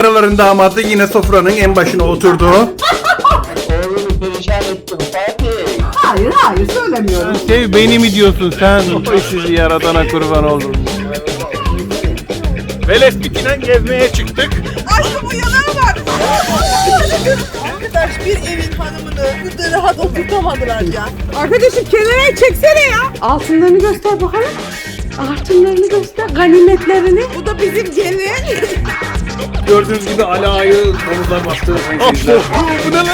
Araların damadı yine sofranın en başına oturdu. Oğlunu perişan ettim Fatih. Hayır hayır söylemiyorum. Sev beni mi diyorsun sen? Oy sizi yaradana kurban oldum. Velespiti'den gezmeye çıktık. Aşkım uyanağa bak. Arkadaş bir evin hanımını burada rahat oturtamadılar ya. Arkadaşım kenara çeksene ya. Altınlarını göster bakalım. Altınlarını göster. Ganimetlerini. Bu da bizim gelin. Gördüğünüz gibi Ala'yı domuzlar bastı. Bu ne lan?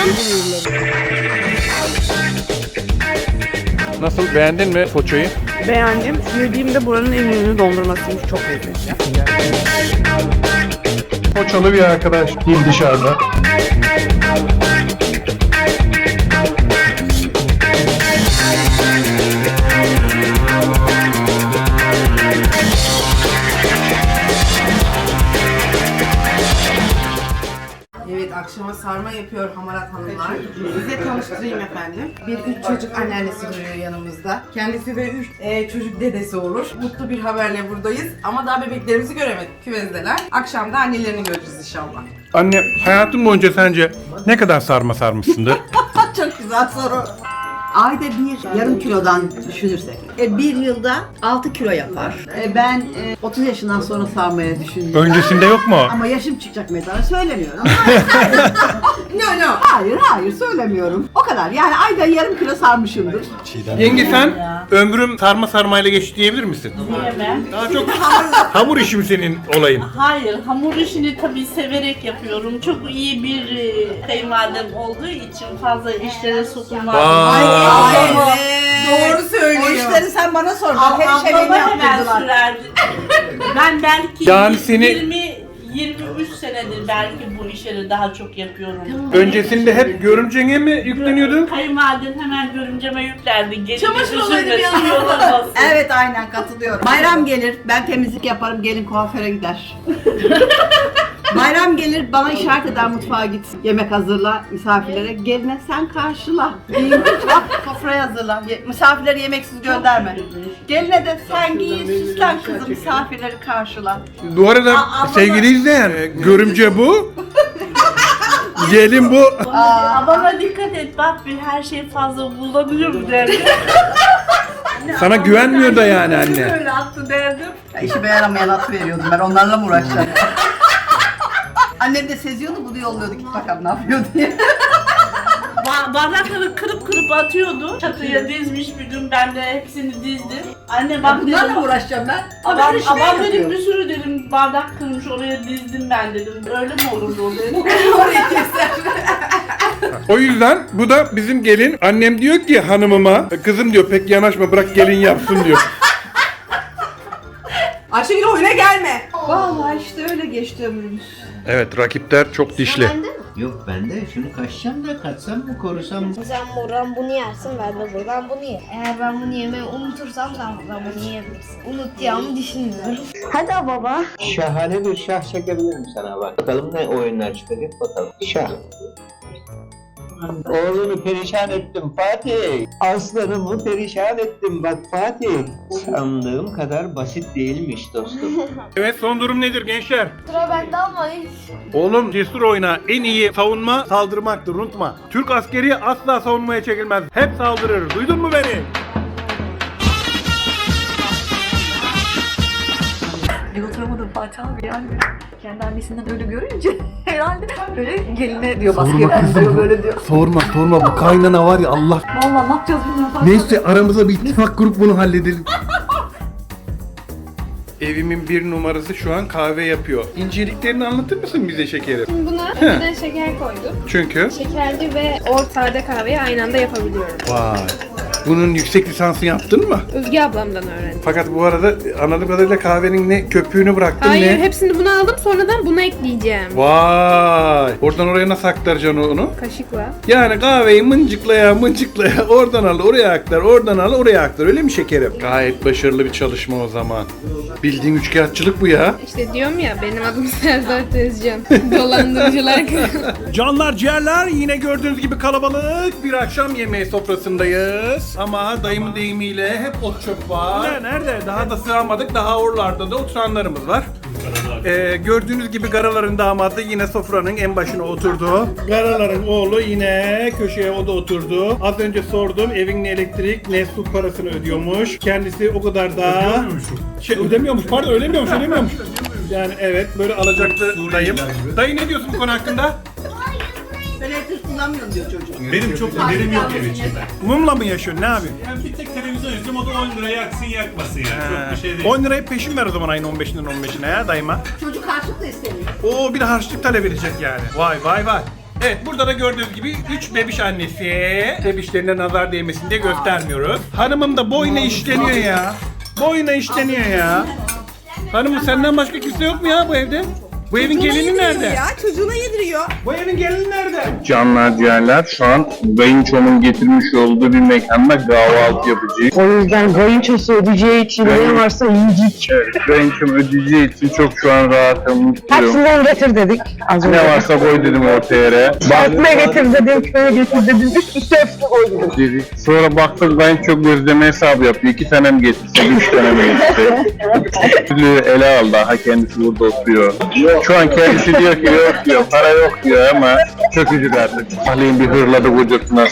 Nasıl beğendin mi poçayı? Beğendim. Yediğimde buranın en ünlü dondurmasıymış. Çok lezzetli. Poçalı bir arkadaş değil dışarıda. Akşama sarma yapıyor hamarat hanımlar. Size tanıştırayım efendim. Bir üç çocuk anneannesi duruyor yanımızda. Kendisi de üç e, çocuk dedesi olur. Mutlu bir haberle buradayız. Ama daha bebeklerimizi göremedik. Küvezdeler. Akşam da annelerini göreceğiz inşallah. Anne hayatın boyunca sence ne kadar sarma sarmışsındır? Çok güzel soru. Ayda bir yarım kilodan düşünürsek e, bir yılda 6 kilo yapar. E, ben e, 30 yaşından sonra sarmaya düşünüyorum. Öncesinde yok mu? Ama yaşım çıkacak mezara söylemiyorum. No no. hayır hayır söylemiyorum. O kadar yani ayda yarım kilo sarmışımdır. Yenge sen ömrüm sarma sarmayla geçti diyebilir misin? Diyemem. Daha çok hamur işi mi senin olayın? Hayır, hamur işini tabii severek yapıyorum. Çok iyi bir e, kayınvalidem olduğu için fazla işlere sokulmadım. Vay. Doğru O söylüyor. işleri sen bana sor. Ab- Her şey beni Ablama hemen yaptırdılar. sürerdi. ben belki Yani seni- 20 23 senedir belki bu işleri daha çok yapıyorum. Öncesinde hep görümcene mi yükleniyordun? Kayınvalidem hemen görümceme yüklerdi. Gece Çamaşır üzülmesin, yorulmasın. Evet aynen katılıyorum. Bayram gelir ben temizlik yaparım gelin kuaföre gider. Bayram gelir bana işaret eder mutfağa git. Yemek hazırla misafirlere. Geline sen karşıla. Bak sofrayı hazırla. Ye- misafirleri yemeksiz gönderme. Geline de sen giyin süslen kızım misafirleri karşıla. Bu arada sevgili izleyen görümce bu. Gelin bu. Ablama dikkat et bak bir her şey fazla bulanıyor derdi. Sana güvenmiyor da yani anne. Öyle attı derdim. Ya işime yaramayan at veriyordum ben onlarla mı uğraşacağım? Annem de seziyordu bunu yolluyordu git bakalım ne yapıyor diye. Ba- bardakları kırıp kırıp atıyordu. Çatıya dizmiş bir gün ben de hepsini dizdim. Anne bak Bunlarla dedim. uğraşacağım ben? Babam, Ben işime babam dedim bir sürü dedim bardak kırmış oraya dizdim ben dedim. Öyle mi olurdu o dedim. O yüzden bu da bizim gelin. Annem diyor ki hanımıma kızım diyor pek yanaşma bırak gelin yapsın diyor. Ayşegül oyuna gelme. Vallahi işte öyle geçti ömrümüz. Evet rakipler çok dişli. Yok ben de şunu kaçacağım da kaçsam mı korusam mı? Sen buradan bunu yersin, ben de buradan bunu yerim. Eğer ben bunu yemeyi unutursam sen buradan bunu yiyebilirsin. Unutacağımı düşünmüyorum. Hadi baba. Şahane bir şah çekebilirim sana bak. Bakalım ne oyunlar çıkacak bakalım. Şah. Oğlunu perişan ettim Fatih. Aslanımı perişan ettim bak Fatih. Sandığım kadar basit değilmiş dostum. Evet son durum nedir gençler? Sıra bende ama hiç. Oğlum cesur oyna. En iyi savunma saldırmaktır unutma. Türk askeri asla savunmaya çekilmez. Hep saldırır. Duydun mu beni? Bir oturamadım Fatih abi yani. Kendi annesinden öyle görünce herhalde böyle geline diyor baskı ben diyor böyle diyor. Sorma sorma bu kaynana var ya Allah. Vallahi ne yapacağız bilmiyorum Neyse aramıza bir ittifak kurup bunu halledelim. Evimin bir numarası şu an kahve yapıyor. İnceliklerini anlatır mısın bize şekerim? Buna önceden şeker koydum. Çünkü Şekerli ve ortada kahveyi aynı anda yapabiliyorum. Vay. Bunun yüksek lisansını yaptın mı? Özge ablamdan öğrendim. Fakat bu arada anladığım kadarıyla kahvenin ne köpüğünü bıraktın Hayır, ne? hepsini bunu aldım. Sonradan buna ekleyeceğim. Vay. Oradan oraya nasıl aktaracaksın onu? Kaşıkla. Yani kahveyi mıncıklaya mıncıklaya oradan al oraya aktar oradan al oraya aktar öyle mi şekerim? Gayet başarılı bir çalışma o zaman. Bildiğin üçkağıtçılık bu ya. İşte diyorum ya benim adım Serdar Tezcan. Dolandırıcılar Canlar ciğerler yine gördüğünüz gibi kalabalık bir akşam yemeği sofrasındayız. Ama dayımın deyimiyle hep ot çöp var. Nerede? Daha da sığamadık. Daha oralarda da oturanlarımız var. Ee, gördüğünüz gibi Garaların damadı yine sofranın en başına oturdu. Garaların oğlu yine köşeye o da oturdu. Az önce sordum evin ne elektrik ne su parasını ödüyormuş. Kendisi o kadar da... Şey, ödemiyormuş pardon ödemiyormuş ödemiyormuş. Yani evet böyle alacaktı dayım. Dayı ne diyorsun bu konu hakkında? Kullanmıyorum diyor çocuk. Benim çok haberim yok ev içinde. Mumla mı yaşıyorsun ne yapıyorsun? Yani bir tek televizyon izliyorum o da 10 lira yaksın yakmasın yani. Çok bir şey değil. 10 lirayı peşin ver o zaman ayın 15'inden 15'ine ya dayıma. Çocuk harçlık da istemiyor. Oo bir de harçlık talep edecek yani. Vay vay vay. Evet burada da gördüğünüz gibi 3 bebiş annesi. Bebişlerine nazar değmesin diye göstermiyoruz. Hanımım da boyuna işleniyor ya. Boyuna işleniyor ya. Hanımım senden başka kimse yok mu ya bu evde? Bu evin gelini nerede? Ya çocuğuna yediriyor. Bu evin gelini nerede? Canlar ciğerler şu an Kayınço'nun getirmiş olduğu bir mekanda kahvaltı yapacağız. O yüzden kayınçosu ödeyeceği için ne varsa yiyecek. Evet, Kayınçom ödeyeceği için çok şu an rahatım, mutluyum. Hepsinden getir dedik az önce. Ne varsa koy dedim ortaya yere. Ekmeğe getir dedim, köye getir dedim. Üst üste hepsini koy dedim. Dedik. Sonra baktık Kayınço gözleme hesabı yapıyor. İki tane mi getirse, üç tane mi getirse. Türlü ele aldı. Ha kendisi burada oturuyor. Şu an kendisi diyor ki yok diyor, para yok diyor ama üzüldü artık. Ali'nin bir hırladı vücuduna.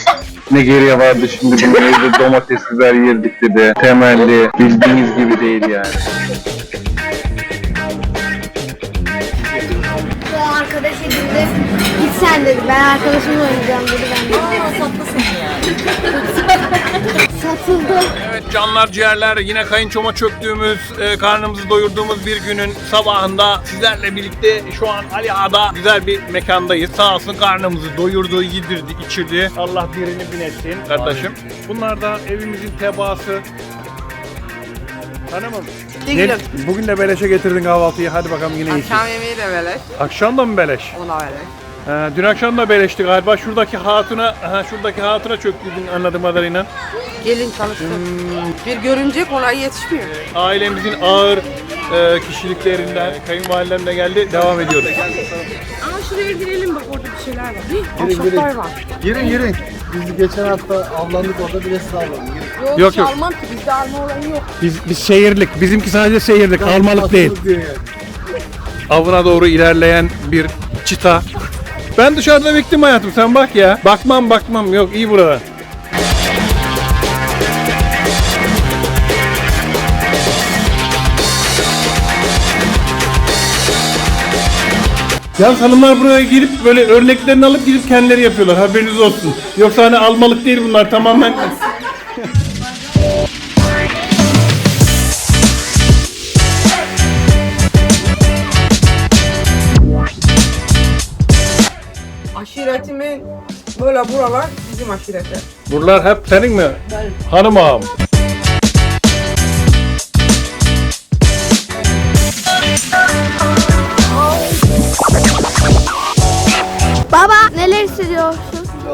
Ne geriye vardı şimdi bunun evde domates biber yerdik dedi. Temelli, bildiğiniz gibi değil yani. Sen dedi. Ben arkadaşımla oynayacağım dedi. Ben de. Tatlısın yani. Satıldı. Evet canlar ciğerler yine kayınçoma çöktüğümüz, e, karnımızı doyurduğumuz bir günün sabahında sizlerle birlikte şu an Ali Ağa'da güzel bir mekandayız. Sağ olsun karnımızı doyurdu, yedirdi, içirdi. Allah birini bin etsin kardeşim. Bunlar da evimizin tebaası. Hanımım. Gülüm. bugün de beleşe getirdin kahvaltıyı. Hadi bakalım yine iyisin. Akşam yemeği de beleş. Akşam da mı beleş? Ona beleş. Ha, dün akşam da beleşti galiba. Şuradaki hatuna, ha, şuradaki hatuna çöktüydün anladığım kadarıyla. Gelin çalıştı. Bir görünce kolay yetişmiyor. Ailemizin ağır e, kişiliklerinden kayınvalidem de geldi. Devam ediyoruz. Ama şuraya girelim bak orada bir şeyler var. Ahşaplar var. Girin girin. Biz geçen hafta avlandık orada bile sağladık. Yok, Yok, yok. almam ki bizde alma olayı yok. Biz, biz şehirlik. Bizimki sadece şehirlik. Almalık değil. Avına doğru ilerleyen bir çita. Ben dışarıda bekledim hayatım. Sen bak ya. Bakmam bakmam. Yok iyi burada. Ya hanımlar buraya girip böyle örneklerini alıp gidip kendileri yapıyorlar. Haberiniz olsun. Yoksa hani almalık değil bunlar tamamen. Aşiretimin böyle buralar bizim aşirete. Buralar hep senin mi? Hanım ağam. Baba neler hissediyorsun?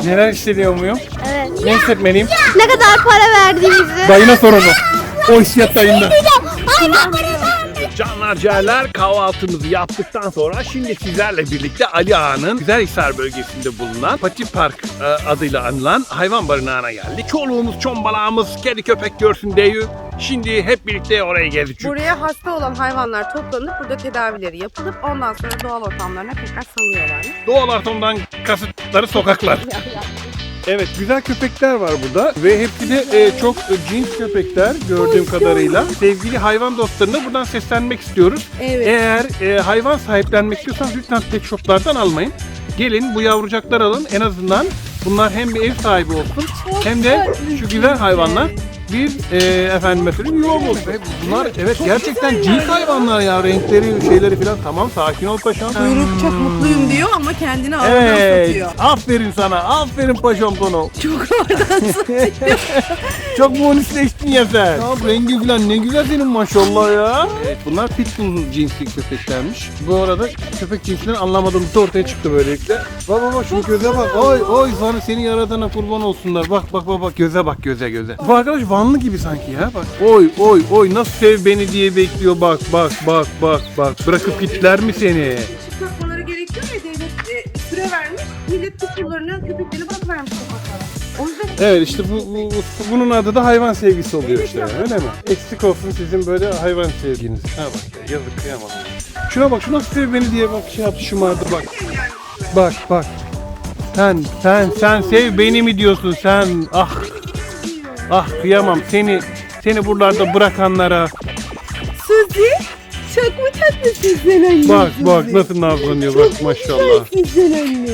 Neler hissediyor muyum? Evet. Ne hissetmeliyim? Ne kadar para verdiğimizi. Dayına sor onu. O hissiyat dayında. Ay bak para Canlar ciğerler kahvaltımızı yaptıktan sonra şimdi sizlerle birlikte Ali Ağa'nın Güzelhisar bölgesinde bulunan Pati Park e, adıyla anılan hayvan barınağına geldik. Çoluğumuz, çombalağımız, kedi köpek görsün deyü. Şimdi hep birlikte oraya gezdik. Buraya hasta olan hayvanlar toplanıp burada tedavileri yapılıp ondan sonra doğal ortamlarına tekrar salınıyorlar. Doğal ortamdan kasıtları sokaklar. Evet güzel köpekler var burada ve hepsi de e, çok e, cins köpekler gördüğüm kadarıyla. Sevgili hayvan dostlarına buradan seslenmek istiyoruz. Evet. Eğer e, hayvan sahiplenmek istiyorsanız lütfen pet shoplardan almayın. Gelin bu yavrucaklar alın en azından bunlar hem bir ev sahibi olsun hem de şu güzel hayvanlar bir e, efendim mesela yuva olsun. Bunlar evet gerçekten cins hayvanlar ya renkleri şeyleri falan tamam sakin ol paşam. Kuyruk çok mutluyum diyor ama kendini ağırdan Evet. satıyor. Aferin sana. Aferin paşam konu. Çok oradan Çok monisleştin ya sen. Ya rengi falan ne güzel senin maşallah ya. Evet, bunlar pitbull cinsi köpeklermiş. Bu arada köpek cinsini anlamadığımız da ortaya çıktı böylelikle. Bak bak bak şu göze bak. Oy oy sana seni yaradana kurban olsunlar. Bak bak bak bak göze bak göze göze. Bu arkadaş Vanlı gibi sanki ya bak. Oy oy oy nasıl sev beni diye bekliyor bak bak bak bak bak. Bırakıp gitler mi seni? Çıkartmaları gerekiyor ya devlet e, süre vermiş. Millet kusurlarını köpeklerini bırakıvermiş sokaklara. O yüzden Evet işte bu, bu- bu- bunun adı da hayvan sevgisi oluyor işte öyle mi? Eksik olsun sizin böyle hayvan sevginiz. Ha bak ya, yazık kıyamam. Şuna bak şu nasıl sev beni diye bak şey yaptı şımardı bak. Bak bak. Sen sen sen sev beni mi diyorsun sen? Ah. Ah kıyamam seni seni buralarda bırakanlara. Suzi çok mu tatlısın sen anne? Bak bak nasıl nazlanıyor bak maşallah. Güzel anne.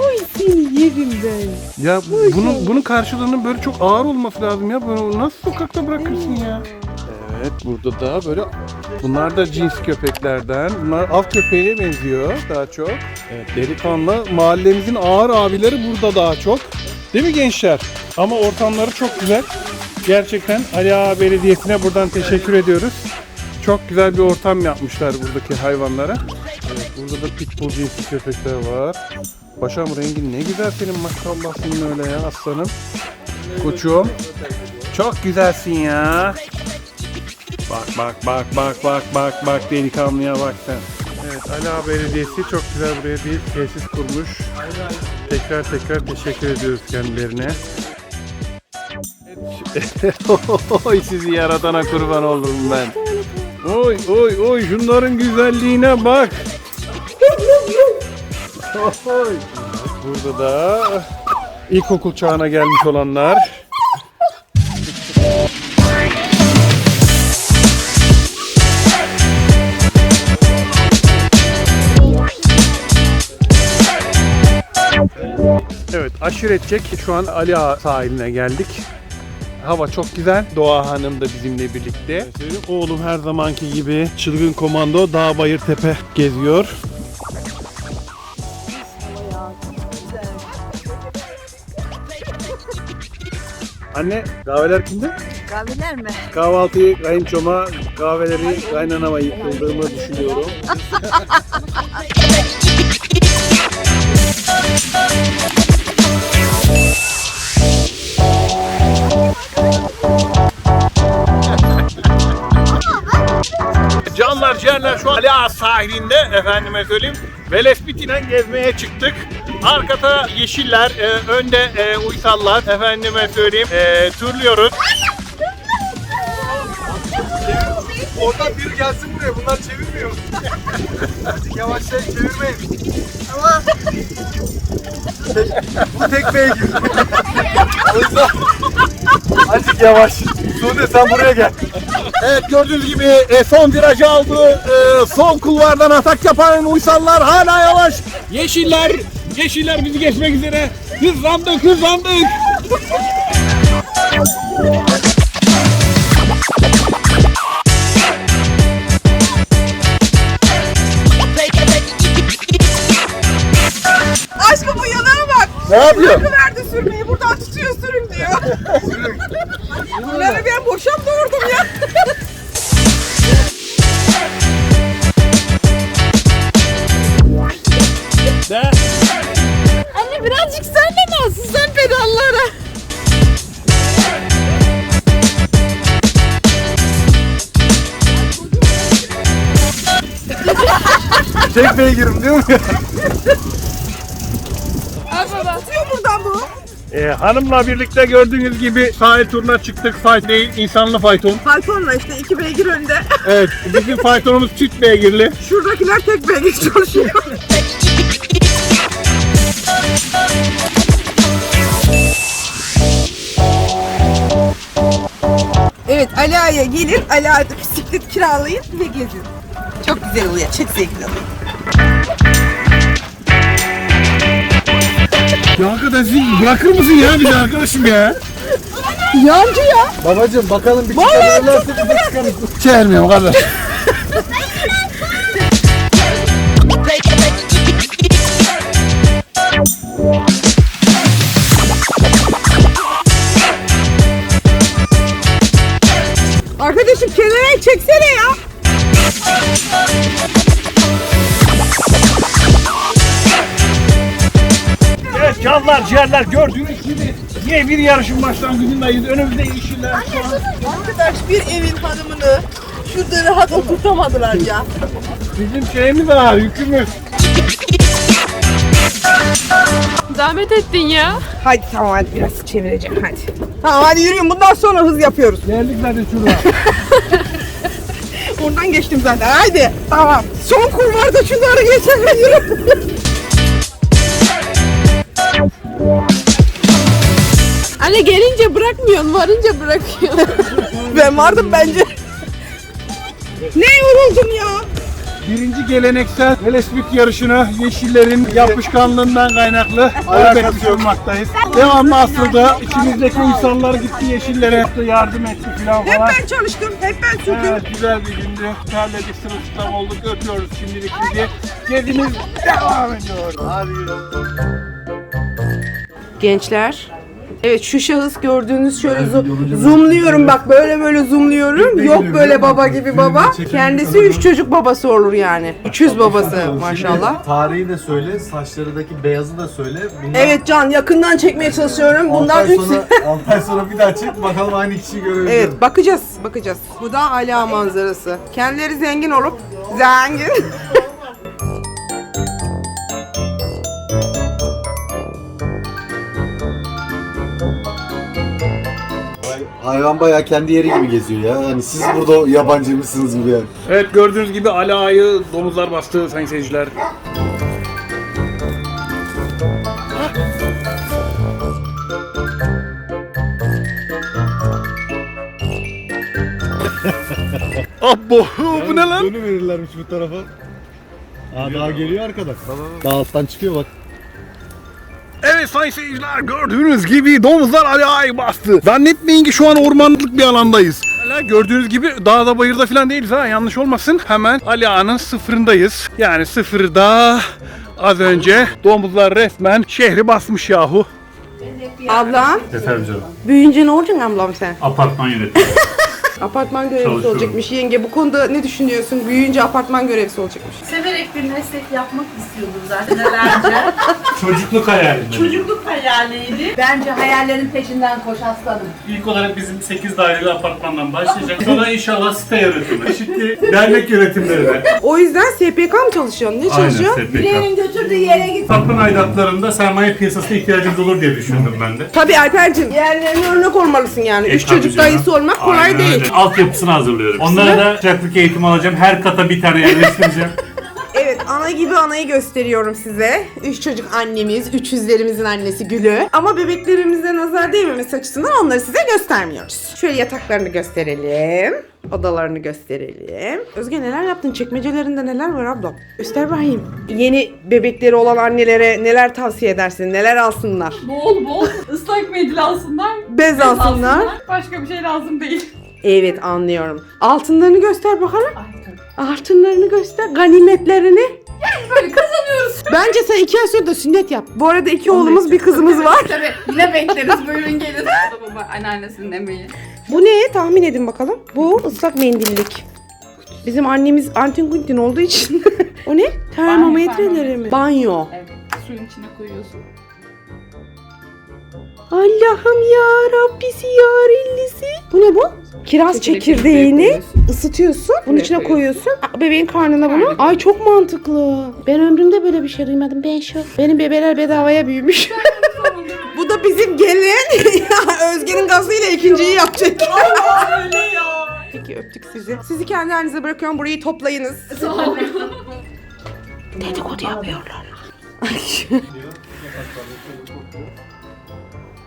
Oy seni yerim ben. Ya bu- bunun bunun karşılığının böyle çok ağır olması lazım ya. Bunu nasıl sokakta bırakırsın ya? Evet burada da böyle bunlar da cins köpeklerden. Bunlar av köpeğine benziyor daha çok. Evet delikanlı mahallemizin ağır abileri burada daha çok. Değil mi gençler? Ama ortamları çok güzel. Gerçekten Ali Ağa Belediyesi'ne buradan teşekkür ediyoruz. Çok güzel bir ortam yapmışlar buradaki hayvanlara. Evet, burada da pitbull cinsi köpekler var. Paşam rengin ne güzel senin maşallah senin öyle ya aslanım. Koçum. Çok güzelsin ya. Bak bak bak bak bak bak bak delikanlıya bak sen. Evet Ala Belediyesi çok güzel buraya bir tesis kurmuş. Tekrar tekrar teşekkür ediyoruz kendilerine. Oy sizi yaratana kurban olurum ben. Oy oy oy şunların güzelliğine bak. Oy. Burada da ilkokul çağına gelmiş olanlar. Evet aşiretçek şu an Ali Ağa sahiline geldik. Hava çok güzel. Doğa Hanım da bizimle birlikte. Oğlum her zamanki gibi çılgın komando dağ bayır tepe geziyor. Anne kahveler kimde? Kahveler mi? Kahvaltıyı kayınçoma, kahveleri kaynanama yıkıldığımı düşünüyorum. Ağa sahilinde efendime söyleyeyim. Velespitine gezmeye çıktık. Arkada yeşiller, e, önde e, uysallar efendime söyleyeyim. E, turluyoruz. Oradan biri gelsin buraya. Bunlar çevirmiyor. Azıcık yavaşlayın çevirmeyin. Tamam. Bu tek beygir. o yüzden azıcık yavaş. Sude sen buraya gel. Evet gördüğünüz gibi e, son virajı aldı. E, sol kulvardan atak yapan uysallar hala yavaş. Yeşiller, yeşiller bizi geçmek üzere. Hızlandık, hızlandık. Ne yapıyor? Verdi sürmeyi buradan tutuyor sürün diyor. Bunları ben boşam doğurdum ya. De. Anne birazcık sen de nasıl sen pedallara. Tek beygirim diyor mu E, hanımla birlikte gördüğünüz gibi sahil turuna çıktık. Fight değil, insanlı fayton. Falcon'la işte iki beygir önde. Evet, bizim faytonumuz çift beygirli. Şuradakiler tek beygir çalışıyor. Evet Ali Ağa'ya gelin, Ali Ağa'da bisiklet kiralayın ve gezin. Çok güzel oluyor, çok zevkli oluyor. Ya arkadaş bırakır mısın ya bizi arkadaşım ya? Yancı ya. Babacım bakalım bir çıkarırlarsa bir de. Çevirmiyorum kardeş. Canlar ciğerler gördüğünüz gibi yine bir yarışın başlangıcındayız. Önümüzde yeşiller. şu an. Arkadaş bir evin hanımını şurada rahat oturtamadılar ya. Bizim şeyimiz var, yükümüz. Zahmet ettin ya. Hadi tamam hadi biraz çevireceğim hadi. Tamam hadi yürüyün bundan sonra hız yapıyoruz. Geldik zaten şuraya. Oradan geçtim zaten. Haydi. Tamam. Son kur var da şunları geçelim. Yürü. Anne gelince bırakmıyorsun, varınca bırakıyorsun. ben vardım bence. ne yoruldum ya. Birinci geleneksel Helesbük yarışını yeşillerin yapışkanlığından kaynaklı elbette sunmaktayız. Devamlı aslında içimizdeki insanlar gitti yeşillere yaptı, yardım etti falan Hep falan. ben çalıştım, hep ben sürdüm. Evet güzel bir gündü. Terledik sırılsıklam olduk. Öpüyoruz şimdilik sizi. Gezimiz devam ediyor. Hadi Gençler. Evet şu şahıs gördüğünüz şöyle zo- zoomluyorum bak böyle böyle zoomluyorum. Yok böyle baba gibi baba. Kendisi üç çocuk babası olur yani. 300 babası maşallah. Tarihi de söyle, saçlarındaki beyazı da söyle. Bundan Evet Can yakından çekmeye çalışıyorum. altı Bundan ay 3 sonra, altı ay sonra bir daha çek bakalım aynı kişiyi görebiliriz. Evet bakacağız bakacağız. Bu da ala manzarası. Kendileri zengin olup zengin. Hayvan bayağı kendi yeri gibi geziyor ya. Hani siz burada yabancı mısınız gibi yani. Evet gördüğünüz gibi Ala'yı domuzlar bastı sayın seyirciler. Abbo bu ne lan? Dönü verirlermiş bu tarafa. Aa daha geliyor arkada. Daha alttan çıkıyor bak. Evet sayın seyirciler gördüğünüz gibi domuzlar Ala'yı bastı. Zannetmeyin ki şu an ormanlık bir alandayız. Hala gördüğünüz gibi dağda bayırda falan değiliz ha yanlış olmasın. Hemen Ala'nın sıfırındayız. Yani sıfırda az önce domuzlar resmen şehri basmış yahu. Ablam Efendim canım. büyüyünce ne olacaksın ablam sen? Apartman yönetimi. Apartman görevlisi Çalışıyorum. olacakmış yenge. Bu konuda ne düşünüyorsun? Büyüyünce apartman görevlisi olacakmış. Severek bir meslek yapmak istiyordur zaten nelerce. Çocukluk hayalim. Çocukluk hayaliydi. Bence hayallerin peşinden koş aslanım. İlk olarak bizim 8 daireli apartmandan başlayacak. Sonra inşallah site yönetimi. Şimdi dernek yönetimlerine. O yüzden SPK mı çalışıyorsun? Ne çalışıyorsun? SPK. Bileğinin götürdüğü yere git. Apartman aidatlarında sermaye piyasasına ihtiyacımız olur diye düşündüm ben de. Tabii Alper'cim yerlerine örnek olmalısın yani. E, Üç tabii çocuk canım. dayısı olmak kolay Aynen değil. öyle. Altyapısını hazırlıyorum. Onlara da sıcaklık eğitimi alacağım. Her kata bir tane yerleştireceğim. Evet ana gibi anayı gösteriyorum size. Üç çocuk annemiz, üç yüzlerimizin annesi Gülü. Ama bebeklerimize nazar değmemesi açısından onları size göstermiyoruz. Şöyle yataklarını gösterelim. Odalarını gösterelim. Özge neler yaptın? Çekmecelerinde neler var abla? Göster bakayım. Yeni bebekleri olan annelere neler tavsiye edersin? Neler alsınlar? Bol bol ıslak mendil alsınlar. Bez alsınlar. Başka bir şey lazım değil. Evet anlıyorum. Altınlarını göster bakalım. Altınlarını göster. Ganimetlerini. Böyle kazanıyoruz. Bence sen iki ay sonra da sünnet yap. Bu arada iki oğlumuz bir kızımız var. Tabii yine bekleriz buyurun gelin. Baba anneannesinin emeği. Bu ne? Tahmin edin bakalım. Bu ıslak mendillik. Bizim annemiz Antin Kuntin olduğu için. o ne? Termometreleri mi? Banyo. Evet suyun içine koyuyorsun. Allah'ım ya Rabbisi ya Rillisi. Bu ne bu? Kiraz Çekirdek çekirdeğini koyuyorsun. ısıtıyorsun. Bunun Buraya içine koyuyorsun. Aa, Bebeğin karnına bunu. Karnına. Ay çok mantıklı. Ben ömrümde böyle bir şey duymadım. Ben şu. Benim bebeler bedavaya büyümüş. bu da bizim gelin. Özge'nin gazıyla ikinciyi yapacak. Öyle ya. Peki öptük sizi. Sizi kendi halinize bırakıyorum. Burayı toplayınız. Dedikodu yapıyorlar.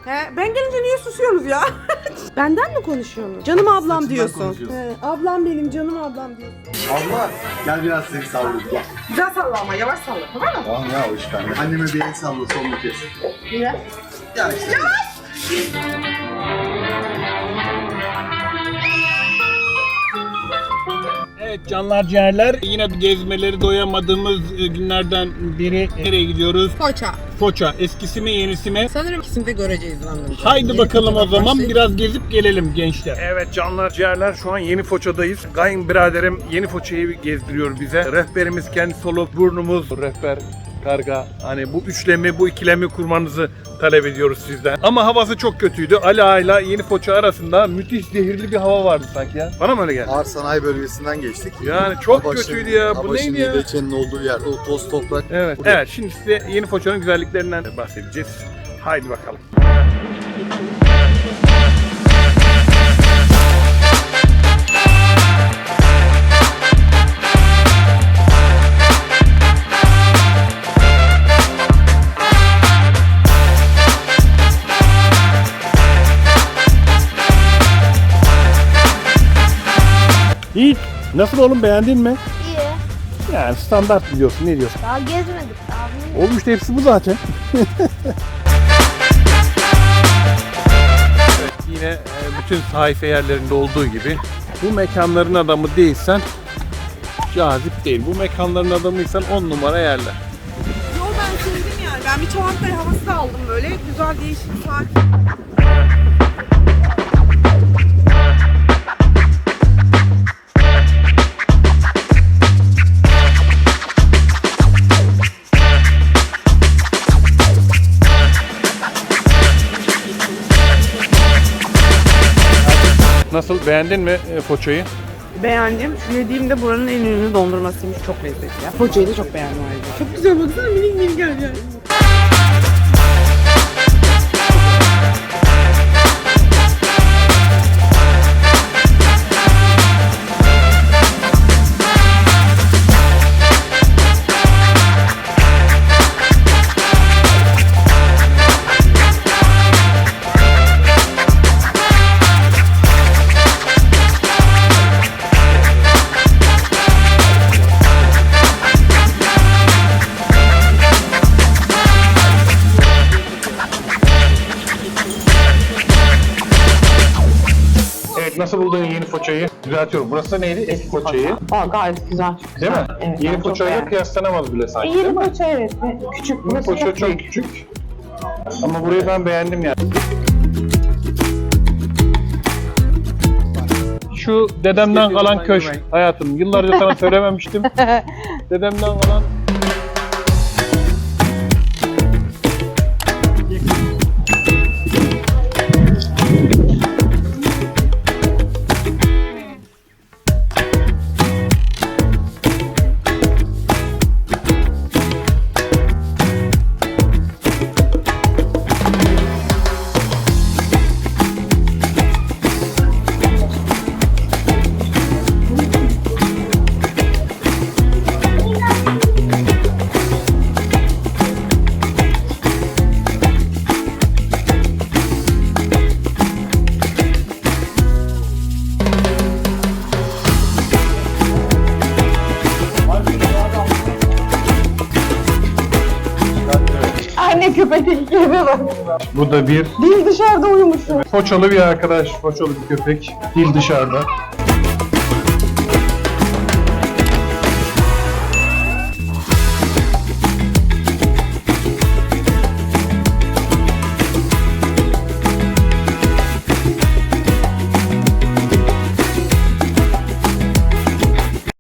He, ben gelince niye susuyorsunuz ya? Benden mi konuşuyorsunuz? Canım ablam Saçından diyorsun. konuşuyorsun. He, ablam benim, canım ablam diyorsun. Abla gel biraz seni sallayayım. Gel. Güzel salla ama yavaş salla tamam mı? Tamam ya o iş bende. Anneme bir el salla son bir kez. Niye? Ya işte. Evet canlar ciğerler yine gezmeleri doyamadığımız e, günlerden biri. Nereye gidiyoruz? Koça. Foça. Eskisi mi yenisi mi? Sanırım ikisini de göreceğiz anlamda. Haydi bakalım o zaman biraz gezip gelelim gençler. Evet canlar ciğerler şu an Yeni Foça'dayız. Kayınbiraderim Yeni Foça'yı gezdiriyor bize. Rehberimiz kendisi olup burnumuz rehber karga. Hani bu üçlemi, bu ikilemi kurmanızı talep ediyoruz sizden. Ama havası çok kötüydü. Ala ile Yeni Foça arasında müthiş zehirli bir hava vardı sanki ya. Bana mı öyle geldi? Ağır sanayi bölgesinden geçtik. Yani çok Abaşın- kötüydü ya. Bu Abaşın neydi ya? İleçe'nin olduğu yer. O toz toprak. Evet. Evet şimdi size Yeni Foça'nın güzelliklerinden bahsedeceğiz. Haydi bakalım. Nasıl oğlum beğendin mi? İyi. Yani standart biliyorsun ne diyorsun? Daha gezmedik abi. Olmuş da hepsi bu zaten. Yine e, bütün sayfa yerlerinde olduğu gibi bu mekanların adamı değilsen cazip değil. Bu mekanların adamıysan on numara yerler. Yo ben sevdim yani. Ben bir Çanakkale havası da aldım böyle. Güzel değişik saat. Nasıl beğendin mi e, poçayı? Beğendim. Yediğimde buranın en ünlü dondurmasıymış. Çok lezzetli. Ya. Poğaçayı da çok beğendim ayrıca. Çok güzel baksana minik minik gel yani. Düzeltiyorum. Burası neydi? Eski poçayı. Aa gayet güzel. Değil mi? Evet, yeni beğendim. kıyaslanamaz bile sanki. Yeni poğaça evet. Küçük. Yeni Burası poça çok küçük. Ama burayı ben beğendim yani. Şu dedemden kalan köşk hayatım. Yıllarca sana söylememiştim. dedemden kalan Bu da bir Dil dışarıda uyumuş. poçalı bir arkadaş. Poçalı bir köpek. Dil dışarıda.